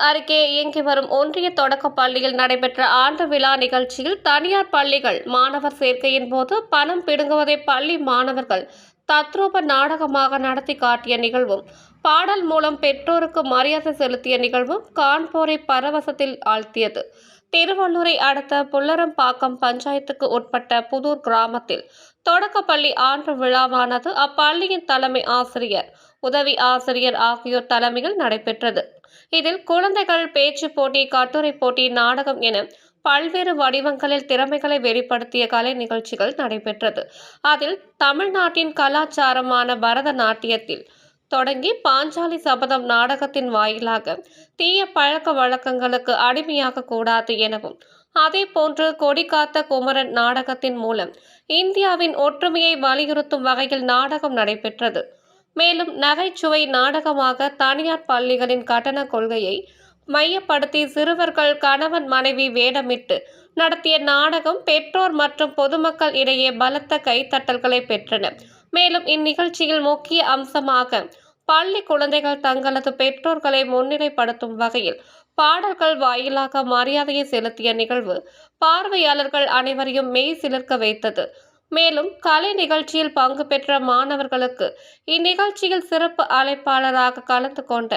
அருகே இயங்கி வரும் ஒன்றிய தொடக்கப் பள்ளியில் நடைபெற்ற ஆண்டு விழா நிகழ்ச்சியில் தனியார் பள்ளிகள் மாணவர் சேர்க்கையின் போது பணம் பிடுங்குவதை பள்ளி மாணவர்கள் தத்ரூப நாடகமாக நடத்தி காட்டிய நிகழ்வும் பாடல் மூலம் பெற்றோருக்கு மரியாதை செலுத்திய நிகழ்வும் கான்பூரை பரவசத்தில் ஆழ்த்தியது. திருவள்ளூரை அடுத்த புல்லரம்பாக்கம் பஞ்சாயத்துக்கு உட்பட்ட புதூர் கிராமத்தில் தொடக்கப்பள்ளி ஆண்டு விழாவானது அப்பள்ளியின் தலைமை ஆசிரியர் உதவி ஆசிரியர் ஆகியோர் தலைமையில் நடைபெற்றது. இதில் குழந்தைகள் பேச்சு போட்டி கட்டுரை போட்டி நாடகம் என பல்வேறு வடிவங்களில் திறமைகளை வெளிப்படுத்திய கலை நிகழ்ச்சிகள் நடைபெற்றது. அதில் தமிழ்நாட்டின் கலாச்சாரமான பரதநாட்டியத்தில் தொடங்கி பாஞ்சாலி சபதம் நாடகத்தின் வாயிலாக தீய பழக்க வழக்கங்களுக்கு அடிமையாக கூடாது எனவும் அதே போன்று கொடிகாத்த குமரன் நாடகத்தின் மூலம் இந்தியாவின் ஒற்றுமையை வலியுறுத்தும் வகையில் நாடகம் நடைபெற்றது. மேலும் நகைச்சுவை நாடகமாக தனியார் பள்ளிகளின் கட்டண கொள்கையை மையப்படுத்தி சிறுவர்கள் கணவன் மனைவி வேடமிட்டு நடத்திய நாடகம் பெற்றோர் மற்றும் பொதுமக்கள் இடையே பலத்த கைத்தட்டல்களை பெற்றன. மேலும் இந்நிகழ்ச்சியில் முக்கிய அம்சமாக பள்ளி குழந்தைகள் தங்களது பெற்றோர்களை முன்னிலைப்படுத்தும் வகையில் பாடல்கள் வாயிலாக மரியாதையை செலுத்திய நிகழ்வு பார்வையாளர்கள் அனைவரையும் மெய் சிலிர்க்க வைத்தது. மேலும் கலை நிகழ்ச்சியில் பங்கு பெற்ற மாணவர்களுக்கு இந்நிகழ்ச்சியில் சிறப்பு அழைப்பாளராக கலந்து கொண்ட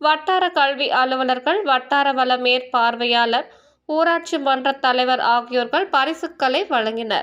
வட்டார கல்வி அலுவலர்கள் வட்டார வள மேற்பார்வையாளர் ஊராட்சி மன்ற தலைவர் ஆகியோர்கள் பரிசுகளை வழங்கினர்.